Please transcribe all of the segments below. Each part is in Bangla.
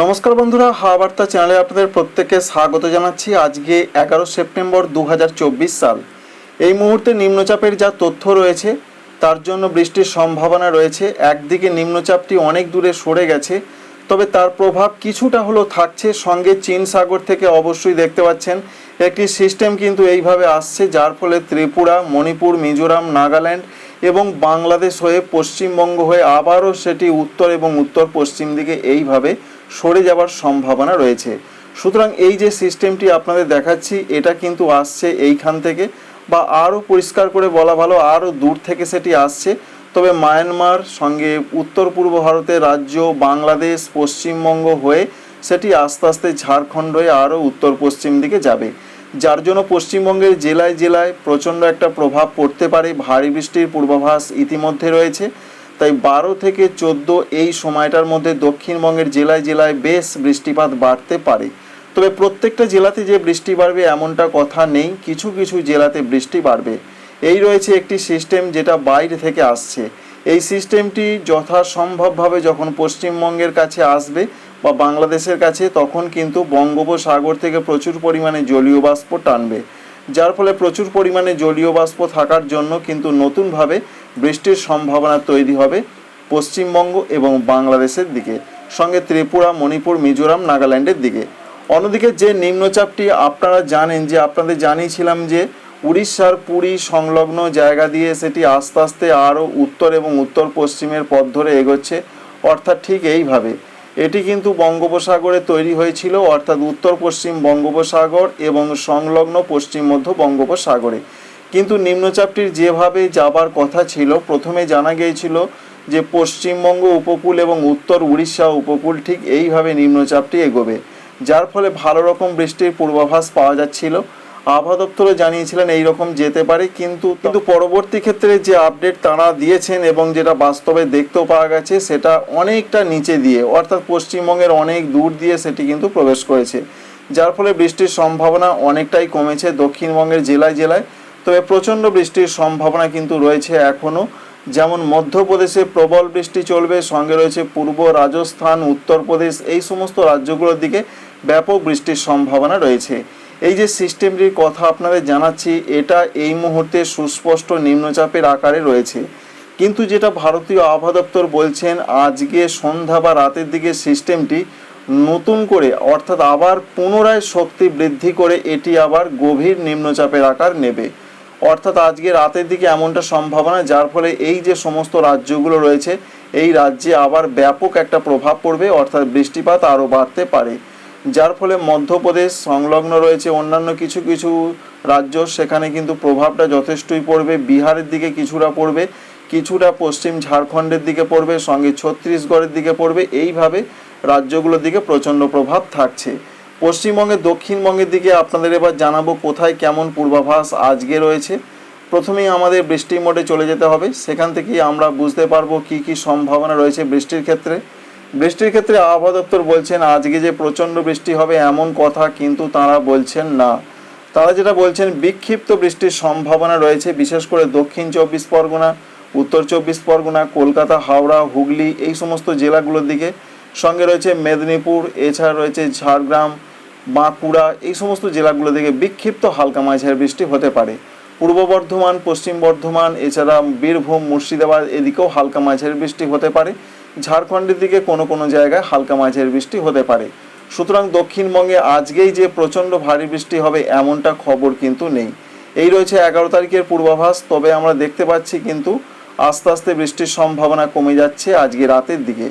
নমস্কার বন্ধুরা, হাওয়া বার্তা চ্যানেলে আপনাদের প্রত্যেককে স্বাগত জানাচ্ছি আজকে এগারো সেপ্টেম্বর দু হাজার চব্বিশ সাল। এই মুহূর্তে নিম্নচাপের যা তথ্য রয়েছে, তার জন্য বৃষ্টির সম্ভাবনা রয়েছে। একদিকে নিম্নচাপটি অনেক দূরে সরে গেছে, তবে তার প্রভাব কিছুটা হলেও থাকছে। সঙ্গে চীন সাগর থেকে অবশ্যই দেখতে পাচ্ছেন, একটি সিস্টেম কিন্তু এইভাবে আসছে, যার ফলে ত্রিপুরা, মণিপুর, মিজোরাম, নাগাল্যান্ড এবং বাংলাদেশ হয়ে পশ্চিমবঙ্গ হয়ে আবারও সেটি উত্তর এবং উত্তর পশ্চিম দিকে এইভাবে সরে যাওয়ার সম্ভাবনা রয়েছে। সুতরাং এই যে সিস্টেমটি আপনাদের দেখাচ্ছি, এটা কিন্তু আসছে এইখান থেকে বা আরও পরিষ্কার করে বলা ভালো, আরও দূর থেকে সেটি আসছে। তবে মায়ানমার সঙ্গে উত্তর পূর্ব ভারতের রাজ্য বাংলাদেশ, পশ্চিমবঙ্গ হয়ে সেটি আস্তে আস্তে ঝাড়খণ্ড হয়ে আরও উত্তর পশ্চিম দিকে যাবে। যার জন্য পশ্চিমবঙ্গের জেলায় জেলায় প্রচণ্ড একটা প্রভাব পড়তে পারে। ভারী বৃষ্টির পূর্বাভাস ইতিমধ্যে রয়েছে। তাই বারো থেকে চোদ্দ এই সময়টার মধ্যে দক্ষিণবঙ্গের জেলায় জেলায় বেশ বৃষ্টিপাত বাড়তে পারে। তবে প্রত্যেকটা জেলাতে যে বৃষ্টি বাড়বে এমনটা কথা নেই, কিছু কিছু জেলাতে বৃষ্টি বাড়বে। এই রয়েছে একটি সিস্টেম যেটা বাইরে থেকে আসছে। এই সিস্টেমটি যথাসম্ভবভাবে যখন পশ্চিমবঙ্গের কাছে আসবে বা বাংলাদেশের কাছে, তখন কিন্তু বঙ্গোপসাগর থেকে প্রচুর পরিমাণে জলীয় বাষ্প টানবে। যার ফলে প্রচুর পরিমাণে জলীয় বাষ্প থাকার জন্য কিন্তু নতুনভাবে বৃষ্টির সম্ভাবনা তৈরি হবে পশ্চিমবঙ্গ এবং বাংলাদেশের দিকে। সঙ্গে ত্রিপুরা, মণিপুর, মিজোরাম, নাগাল্যান্ডের দিকে। অন্যদিকে যে নিম্নচাপটি আপনারা জানেন যে আপনাদের জানিয়েছিলাম যে উড়িষ্যার পুরী সংলগ্ন জায়গা দিয়ে সেটি আস্তে আস্তে আরও উত্তর এবং উত্তর পশ্চিমের পথ ধরে এগোচ্ছে, অর্থাৎ ঠিক এইভাবে। এটি কিন্তু বঙ্গোপসাগরে তৈরি হয়েছিল, অর্থাৎ উত্তর পশ্চিম বঙ্গোপসাগর এবং সংলগ্ন পশ্চিম মধ্য বঙ্গোপসাগরে। কিন্তু নিম্নচাপটির যেভাবে যাবার কথা ছিল, প্রথমে জানা গিয়েছিল যে পশ্চিমবঙ্গ উপকূল এবং উত্তর উড়িষ্যা উপকূল ঠিক এইভাবে নিম্নচাপটি এগোবে, যার ফলে ভালো রকম বৃষ্টির পূর্বাভাস পাওয়া যাচ্ছিল। আবহাওয়া দপ্তরও জানিয়েছিলেন এই রকম যেতে পারে, কিন্তু কিন্তু পরবর্তী ক্ষেত্রে যে আপডেট তারা দিয়েছেন এবং যেটা বাস্তবে দেখতেও পাওয়া গেছে, সেটা অনেকটা নিচে দিয়ে, অর্থাৎ পশ্চিমবঙ্গের অনেক দূর দিয়ে সেটি কিন্তু প্রবেশ করেছে। যার ফলে বৃষ্টির সম্ভাবনা অনেকটাই কমেছে দক্ষিণবঙ্গের জেলায় জেলায়। তবে প্রচণ্ড বৃষ্টির সম্ভাবনা কিন্তু রয়েছে এখনও যেমন মধ্যপ্রদেশে প্রবল বৃষ্টি চলবে, সঙ্গে রয়েছে পূর্ব রাজস্থান, উত্তরপ্রদেশ, এই সমস্ত রাজ্যগুলোর দিকে ব্যাপক বৃষ্টির সম্ভাবনা রয়েছে। এই যে সিস্টেমটির কথা আপনাদের জানাচ্ছি, এটা এই মুহূর্তে সুস্পষ্ট নিম্নচাপের আকারে রয়েছে। কিন্তু যেটা ভারতীয় আবহাওয়া দপ্তর বলছেন, আজকে সন্ধ্যা বা রাতের দিকে সিস্টেমটি নতুন করে, অর্থাৎ আবার পুনরায় শক্তি বৃদ্ধি করে, এটি আবার গভীর নিম্নচাপের আকার নেবে। অর্থাৎ আজকে রাতের দিকে এমনটা সম্ভাবনা, যার ফলে এই যে সমস্ত রাজ্যগুলো রয়েছে, এই রাজ্যে আবার ব্যাপক একটা প্রভাব পড়বে, অর্থাৎ বৃষ্টিপাত আরও বাড়তে পারে। যার ফলে মধ্যপ্রদেশ সংলগ্ন রয়েছে অন্যান্য কিছু কিছু রাজ্য, সেখানে কিন্তু প্রভাবটা যথেষ্টই পড়বে। বিহারের দিকে কিছুটা পড়বে, কিছুটা পশ্চিম ঝাড়খণ্ডের দিকে পড়বে, সঙ্গে ছত্তিশগড়ের দিকে পড়বে। এইভাবে রাজ্যগুলোর দিকে প্রচণ্ড প্রভাব থাকছে। পশ্চিমবঙ্গের, দক্ষিণবঙ্গের দিকে আপনাদের এবার জানাব কোথায় কেমন পূর্বাভাস আজকে রয়েছে। প্রথমেই আমাদের বৃষ্টি মোডে চলে যেতে হবে। সেখান থেকেই আমরা বুঝতে পারব কি কি সম্ভাবনা রয়েছে বৃষ্টির ক্ষেত্রে। বৃষ্টির ক্ষেত্রে আবহাওয়া দপ্তর বলছেন, আজকে যে প্রচণ্ড বৃষ্টি হবে এমন কথা কিন্তু তারা বলছেন না। তারা যেটা বলছেন, বিক্ষিপ্ত বৃষ্টির সম্ভাবনা রয়েছে, বিশেষ করে দক্ষিণ চব্বিশ পরগনা, উত্তর চব্বিশ পরগনা, কলকাতা, হাওড়া, হুগলি, এই সমস্ত জেলাগুলোর দিকে। সঙ্গে রয়েছে মেদিনীপুর, এছাড়া রয়েছে ঝাড়গ্রাম বাঁকুড়া, এই সমস্ত জেলাগুলো থেকে বিক্ষিপ্ত হালকা মাঝারি বৃষ্টি হতে পারে। পূর্ব বর্ধমান, পশ্চিম বর্ধমান, এছাড়া বীরভূম, মুর্শিদাবাদ এদিকেও হালকা মাঝারি বৃষ্টি হতে পারে। ঝাড়খণ্ডের দিকে কোনো কোনো জায়গায় হালকা মাঝারি বৃষ্টি হতে পারে। সুতরাং দক্ষিণবঙ্গে আজকেই যে প্রচণ্ড ভারী বৃষ্টি হবে এমনটা খবর কিন্তু নেই। এই রয়েছে এগারো তারিখের পূর্বাভাস, তবে আমরা দেখতে পাচ্ছি কিন্তু আস্তে আস্তে বৃষ্টির সম্ভাবনা কমে যাচ্ছে আজকে রাতের দিকে।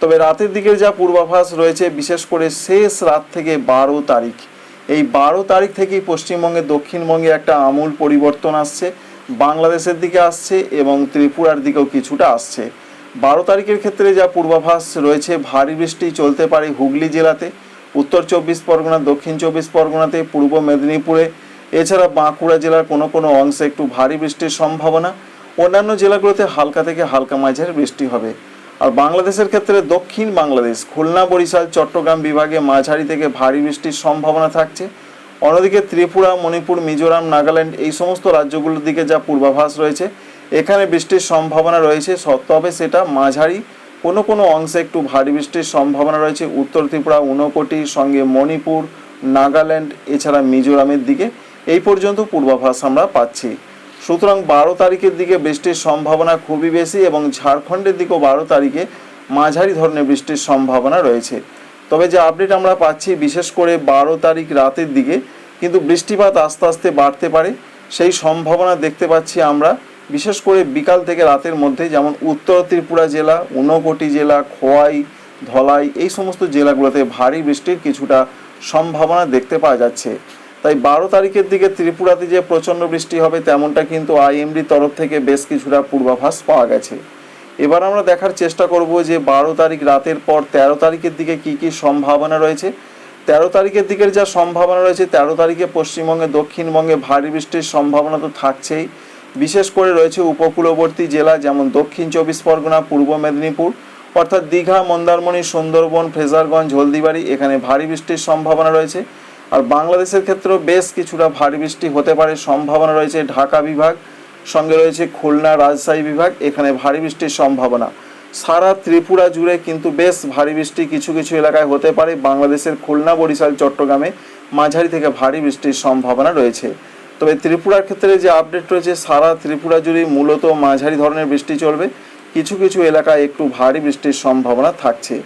তবে রাতের দিকের যা পূর্বাভাস রয়েছে, বিশেষ করে শেষ রাত থেকে বারো তারিখ। এই বারো তারিখ থেকেই পশ্চিমবঙ্গে দক্ষিণবঙ্গে একটা আমূল পরিবর্তন আসছে। বাংলাদেশের দিকে আসছে এবং ত্রিপুরার দিকেও কিছুটা আসছে। বারো তারিখের ক্ষেত্রে যা পূর্বাভাস রয়েছে, ভারী বৃষ্টি চলতে পারে হুগলি জেলাতে, উত্তর চব্বিশ পরগনা, দক্ষিণ চব্বিশ পরগনাতে, পূর্ব মেদিনীপুরে। এছাড়া বাঁকুড়া জেলার কোনো কোনো অংশে একটু ভারী বৃষ্টির সম্ভাবনা। অন্যান্য জেলাগুলোতে হালকা থেকে হালকা মাঝারি বৃষ্টি হবে। আর বাংলাদেশের ক্ষেত্রে দক্ষিণ বাংলাদেশ, খুলনা, বরিশাল, চট্টগ্রাম বিভাগে মাঝারি থেকে ভারী বৃষ্টির সম্ভাবনা থাকছে। অন্যদিকে ত্রিপুরা, মণিপুর, মিজোরাম, নাগাল্যান্ড এই সমস্ত রাজ্যগুলোর দিকে যা পূর্বাভাস রয়েছে, এখানে বৃষ্টির সম্ভাবনা রয়েছে তবে সেটা মাঝারি। কোনো কোনো অংশে একটু ভারী বৃষ্টির সম্ভাবনা রয়েছে, উত্তর ত্রিপুরা, ঊনকোটি, সঙ্গে মণিপুর, নাগাল্যান্ড, এছাড়া মিজোরামের দিকে। এই পর্যন্ত পূর্বাভাস আমরা পাচ্ছি। সুতরাং বারো তারিখের দিকে বৃষ্টির সম্ভাবনা খুবই বেশি এবং ঝাড়খণ্ডের দিকেও বারো তারিখে মাঝারি ধরনের বৃষ্টির সম্ভাবনা রয়েছে। তবে যে আপডেট আমরা পাচ্ছি, বিশেষ করে বারো তারিখ রাতের দিকে, কিন্তু বৃষ্টিপাত আস্তে আস্তে বাড়তে পারে। সেই সম্ভাবনা দেখতে পাচ্ছি আমরা, বিশেষ করে বিকাল থেকে রাতের মধ্যে, যেমন উত্তর ত্রিপুরা জেলা, ঊনকোটি জেলা, খোয়াই, ধলাই, এই সমস্ত জেলাগুলোতে ভারী বৃষ্টির কিছুটা সম্ভাবনা দেখতে পাওয়া যাচ্ছে। তাই বারো তারিখের দিকে ত্রিপুরাতে যে প্রচণ্ড বৃষ্টি হবে তেমনটা কিন্তু আইএমডি তরফ থেকে বেশ কিছুটা পূর্বাভাস পাওয়া গেছে। এবার আমরা দেখার চেষ্টা করব যে বারো তারিখ রাতের পর তেরো তারিখের দিকে কি কি সম্ভাবনা রয়েছে। তেরো তারিখের দিকের যা সম্ভাবনা রয়েছে, তেরো তারিখে পশ্চিমবঙ্গে, দক্ষিণবঙ্গে ভারী বৃষ্টির সম্ভাবনা তো থাকছেই। বিশেষ করে রয়েছে উপকূলবর্তী জেলা যেমন দক্ষিণ চব্বিশ পরগনা, পূর্ব মেদিনীপুর, অর্থাৎ দীঘা, মন্দারমণি, সুন্দরবন ফ্রেজারগঞ্জ হলদিবাড়ি, এখানে ভারী বৃষ্টির সম্ভাবনা রয়েছে। আর বাংলাদেশের ক্ষেত্রেও বেশ কিছুটা ভারী বৃষ্টি হতে পারে। সম্ভাবনা রয়েছে ঢাকা বিভাগ, সঙ্গে রয়েছে খুলনা রাজশাহী বিভাগ, এখানে ভারী বৃষ্টির সম্ভাবনা। সারা ত্রিপুরা জুড়ে কিন্তু বেশ ভারী বৃষ্টি কিছু কিছু এলাকায় হতে পারে। বাংলাদেশের খুলনা, বরিশাল, চট্টগ্রামে মাঝারি থেকে ভারী বৃষ্টির সম্ভাবনা রয়েছে। তবে ত্রিপুরার ক্ষেত্রে যে আপডেট রয়েছে, সারা ত্রিপুরা জুড়ে মূলত মাঝারি ধরনের বৃষ্টি চলবে। কিছু কিছু এলাকায় একটু ভারী বৃষ্টির সম্ভাবনা থাকছে।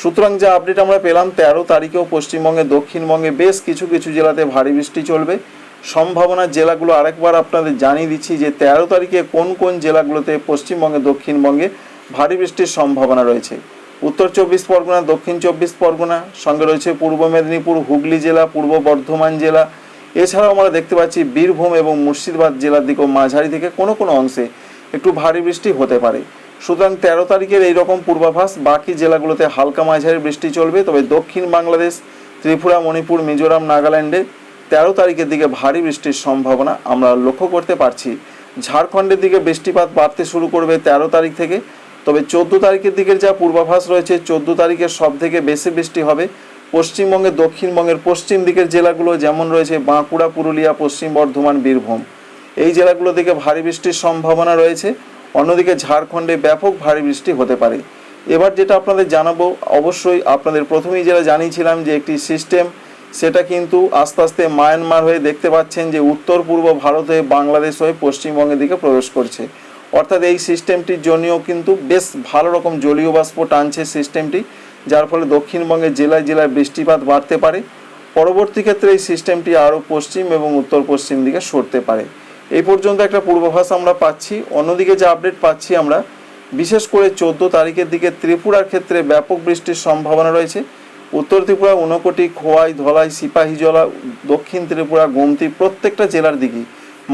সুতরাং যে আপডেট আমরা পেলাম, তেরো তারিখেও পশ্চিমবঙ্গে, দক্ষিণবঙ্গে বেশ কিছু কিছু জেলাতে ভারী বৃষ্টি চলবে। সম্ভাবনা জেলাগুলো আরেকবার আপনাদের জানিয়ে দিচ্ছি যে, তেরো তারিখে কোন কোন জেলাগুলোতে পশ্চিমবঙ্গে, দক্ষিণবঙ্গে ভারী বৃষ্টির সম্ভাবনা রয়েছে? উত্তর চব্বিশ পরগনা, দক্ষিণ চব্বিশ পরগনা, সঙ্গে রয়েছে পূর্ব মেদিনীপুর, হুগলি জেলা, পূর্ব বর্ধমান জেলা। এছাড়াও আমরা দেখতে পাচ্ছি বীরভূম এবং মুর্শিদাবাদ জেলার দিকেও মাঝারি থেকে কোনো কোনো অংশে একটু ভারী বৃষ্টি হতে পারে। সুতরাং তেরো তারিখের এই রকম পূর্বাভাস, বাকি জেলাগুলোতে হালকা মাঝারি বৃষ্টি চলবে। তবে দক্ষিণ বাংলাদেশ, ত্রিপুরা, মণিপুর, মিজোরাম, নাগাল্যান্ডে তেরো তারিখের দিকে ভারী বৃষ্টির সম্ভাবনা আমরা লক্ষ্য করতে পারছি। ঝাড়খণ্ডের দিকে বৃষ্টিপাত বাড়তে শুরু করবে তেরো তারিখ থেকে। তবে চোদ্দ তারিখের দিকের যা পূর্বাভাস রয়েছে, চোদ্দ তারিখের সব থেকে বেশি বৃষ্টি হবে পশ্চিমবঙ্গের, দক্ষিণবঙ্গের, পশ্চিম দিকের জেলাগুলো যেমন রয়েছে বাঁকুড়া, পুরুলিয়া, পশ্চিম বর্ধমান, বীরভূম। এই জেলাগুলো থেকে ভারী বৃষ্টির সম্ভাবনা রয়েছে। অন্যদিকে ঝাড়খণ্ডে ব্যাপক ভারী বৃষ্টি হতে পারে। এবার যেটা আপনাদের জানাব, অবশ্যই আপনাদের প্রথমেই যেটা জানিয়েছিলাম যে একটি সিস্টেম, সেটা কিন্তু আস্তে আস্তে মায়ানমার হয়ে দেখতে পাচ্ছেন যে উত্তর পূর্ব ভারত হয়ে বাংলাদেশ হয়ে পশ্চিমবঙ্গের দিকে প্রবেশ করছে। অর্থাৎ এই সিস্টেমটির জন্যও কিন্তু বেশ ভালো রকম জলীয় বাষ্প টানছে সিস্টেমটি, যার ফলে দক্ষিণবঙ্গের জেলায় জেলায় বৃষ্টিপাত বাড়তে পারে। পরবর্তী ক্ষেত্রে এই সিস্টেমটি আরও পশ্চিম এবং উত্তর পশ্চিম দিকে সরতে পারে। এই পর্যন্ত একটা পূর্বাভাস আমরা পাচ্ছি। অন্যদিকে যে আপডেট পাচ্ছি আমরা, বিশেষ করে চোদ্দ তারিখের দিকে ত্রিপুরার ক্ষেত্রে ব্যাপক বৃষ্টির সম্ভাবনা রয়েছে। উত্তর ত্রিপুরা, ঊনকোটি, খোয়াই, ধলাই সিপাহীজলা দক্ষিণ ত্রিপুরা, গোমতি, প্রত্যেকটা জেলার দিকেই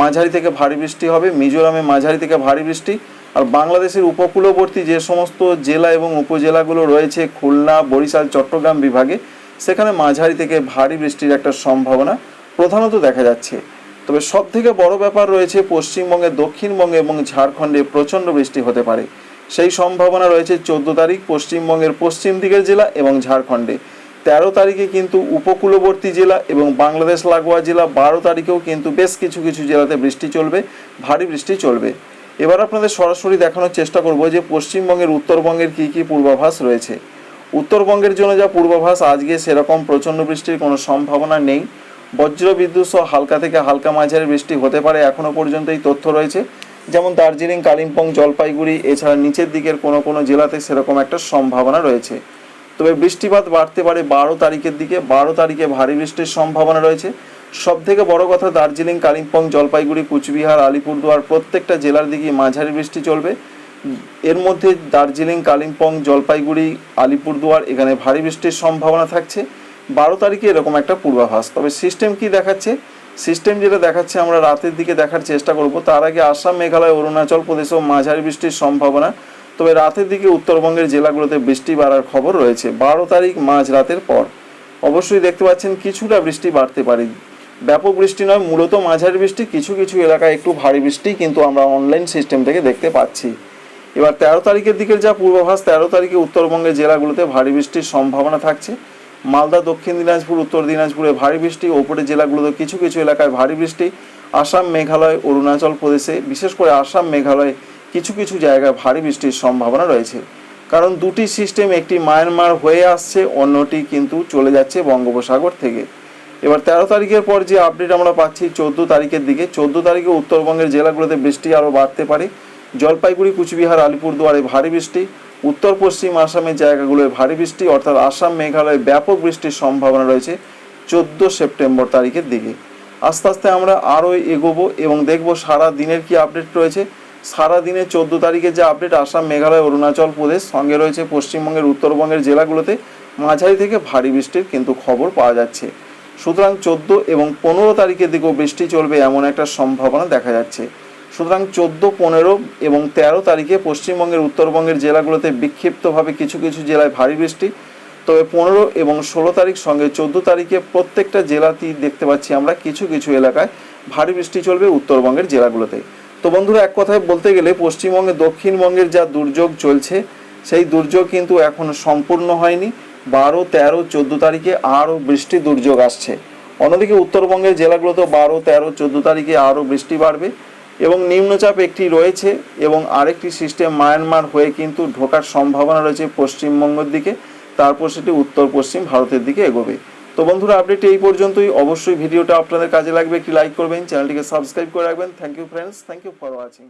মাঝারি থেকে ভারী বৃষ্টি হবে। মিজোরামে মাঝারি থেকে ভারী বৃষ্টি। আর বাংলাদেশের উপকূলবর্তী যে সমস্ত জেলা এবং উপজেলাগুলো রয়েছে, খুলনা, বরিশাল, চট্টগ্রাম বিভাগে, সেখানে মাঝারি থেকে ভারী বৃষ্টির একটা সম্ভাবনা প্রধানত দেখা যাচ্ছে। তবে সব থেকে বড় ব্যাপার রয়েছে পশ্চিমবঙ্গে, দক্ষিণবঙ্গে এবং ঝাড়খণ্ডে প্রচণ্ড বৃষ্টি হতে পারে। সেই সম্ভাবনা রয়েছে চোদ্দ তারিখ পশ্চিমবঙ্গের পশ্চিম দিকের জেলা এবং ঝাড়খণ্ডে। তেরো তারিখে কিন্তু উপকূলবর্তী জেলা এবং বাংলাদেশ লাগোয়া জেলা, বারো তারিখেও কিন্তু বেশ কিছু কিছু জেলাতে বৃষ্টি চলবে, ভারী বৃষ্টি চলবে। এবার আপনাদের সরাসরি দেখানোর চেষ্টা করব যে পশ্চিমবঙ্গের উত্তরবঙ্গের কী কী পূর্বাভাস রয়েছে। উত্তরবঙ্গের জন্য যা পূর্বাভাস, আজকে সেরকম প্রচণ্ড বৃষ্টির কোনো সম্ভাবনা নেই। বজ্র বিদ্যুৎ সহ হালকা থেকে হালকা মাঝারি বৃষ্টি হতে পারে এখনও পর্যন্ত এই তথ্য রয়েছে। যেমন দার্জিলিং, কালিম্পং, জলপাইগুড়ি, এছাড়া নিচের দিকের কোনো কোনো জেলাতে সেরকম একটা সম্ভাবনা রয়েছে। তবে বৃষ্টিপাত বাড়তে পারে বারো তারিখের দিকে। বারো তারিখে ভারী বৃষ্টির সম্ভাবনা রয়েছে। সব থেকে বড় কথা দার্জিলিং, কালিম্পং, জলপাইগুড়ি, কুচবিহার, আলিপুরদুয়ার প্রত্যেকটা জেলার দিকে মাঝারি বৃষ্টি চলবে। এর মধ্যে দার্জিলিং, কালিম্পং, জলপাইগুড়ি, আলিপুরদুয়ার এখানে ভারী বৃষ্টির সম্ভাবনা থাকছে। বারো তারিখে এরকম একটা পূর্বাভাস। তবে সিস্টেম কি দেখাচ্ছে? সিস্টেম যেটা দেখাচ্ছে, আমরা রাতের দিকে দেখার চেষ্টা করব। তার আগে আসাম, মেঘালয়, অরুণাচল প্রদেশেও মাঝারি বৃষ্টির সম্ভাবনা। তবে রাতের দিকে উত্তরবঙ্গের জেলাগুলোতে বৃষ্টি বাড়ার খবর রয়েছে। বারো তারিখ মাঝ রাতের পর। অবশ্যই দেখতে পাচ্ছেন, কিছুটা বৃষ্টি বাড়তে পারে। ব্যাপক বৃষ্টি নয়, মূলত মাঝারি বৃষ্টি। কিছু কিছু এলাকায় একটু ভারী বৃষ্টি, কিন্তু আমরা অনলাইন সিস্টেম থেকে দেখতে পাচ্ছি। এবার তেরো তারিখের দিকের যা পূর্বাভাস, তেরো তারিখে উত্তরবঙ্গের জেলাগুলোতে ভারী বৃষ্টির সম্ভাবনা থাকছে। মালদা, দক্ষিণ দিনাজপুর, উত্তর দিনাজপুরে ভারী বৃষ্টি ওপরের জেলাগুলোতে কিছু কিছু এলাকায় ভারী বৃষ্টি। আসাম, মেঘালয়, অরুণাচল প্রদেশে, বিশেষ করে আসাম, মেঘালয় কিছু কিছু জায়গায় ভারী বৃষ্টির সম্ভাবনা রয়েছে। কারণ দুটি সিস্টেম, একটি মায়ানমার হয়ে আসছে, অন্যটি কিন্তু চলে যাচ্ছে বঙ্গোপসাগর থেকে। এবার তেরো তারিখের পর যে আপডেট আমরা পাচ্ছি, চোদ্দ তারিখের দিকে। চোদ্দ তারিখে উত্তরবঙ্গের জেলাগুলোতে বৃষ্টি আরও বাড়তে পারে। জলপাইগুড়ি, কুচবিহার, আলিপুরদুয়ারে ভারী বৃষ্টি। উত্তর পশ্চিম আসামের জায়গাগুলোয় ভারী বৃষ্টি, অর্থাৎ আসাম, মেঘালয়ে ব্যাপক বৃষ্টির সম্ভাবনা রয়েছে চোদ্দ সেপ্টেম্বর তারিখের দিকে। আস্তে আস্তে আমরা আরও এগোবো এবং দেখব সারা দিনের কি আপডেট রয়েছে। সারা দিনে চোদ্দ তারিখে যে আপডেট, আসাম, মেঘালয়, অরুণাচল প্রদেশ, সঙ্গে রয়েছে পশ্চিমবঙ্গের, উত্তরবঙ্গের জেলাগুলোতে মাঝারি থেকে ভারী বৃষ্টির কিন্তু খবর পাওয়া যাচ্ছে। সুতরাং চোদ্দ এবং পনেরো তারিখের দিকেও বৃষ্টি চলবে এমন একটা সম্ভাবনা দেখা যাচ্ছে। সুতরাং চোদ্দ, পনেরো এবং তেরো তারিখে পশ্চিমবঙ্গের উত্তরবঙ্গের জেলাগুলোতে বিক্ষিপ্তভাবে কিছু কিছু জেলায় ভারী বৃষ্টি। তবে পনেরো এবং ষোলো তারিখ সঙ্গে চোদ্দ তারিখে প্রত্যেকটা জেলাতেই দেখতে পাচ্ছি আমরা কিছু কিছু এলাকায় ভারী বৃষ্টি চলবে উত্তরবঙ্গের জেলাগুলোতে। তো বন্ধুরা, এক কথায় বলতে গেলে পশ্চিমবঙ্গে, দক্ষিণবঙ্গের যা দুর্যোগ চলছে, সেই দুর্যোগ কিন্তু এখন সম্পূর্ণ হয়নি। বারো, তেরো, চোদ্দ তারিখে আরও বৃষ্টি দুর্যোগ আসছে। অন্যদিকে উত্তরবঙ্গের জেলাগুলোতেও বারো, তেরো, চোদ্দ তারিখে আরও বৃষ্টি বাড়বে। এবং নিম্নচাপ একটি রয়েছে এবং আরেকটি সিস্টেম মায়ানমার হয়ে কিন্তু ঢোকার সম্ভাবনা রয়েছে পশ্চিমবঙ্গের দিকে, তারপর সেটি উত্তর পশ্চিম ভারতের দিকে এগোবে। তো বন্ধুরা আপডেট এই পর্যন্তই। অবশ্যই ভিডিওটা আপনাদের কাজে লাগবে। একটি লাইক করবেন চ্যানেলটিকে সাবস্ক্রাইব করে রাখবেন। Thank you friends thank you for watching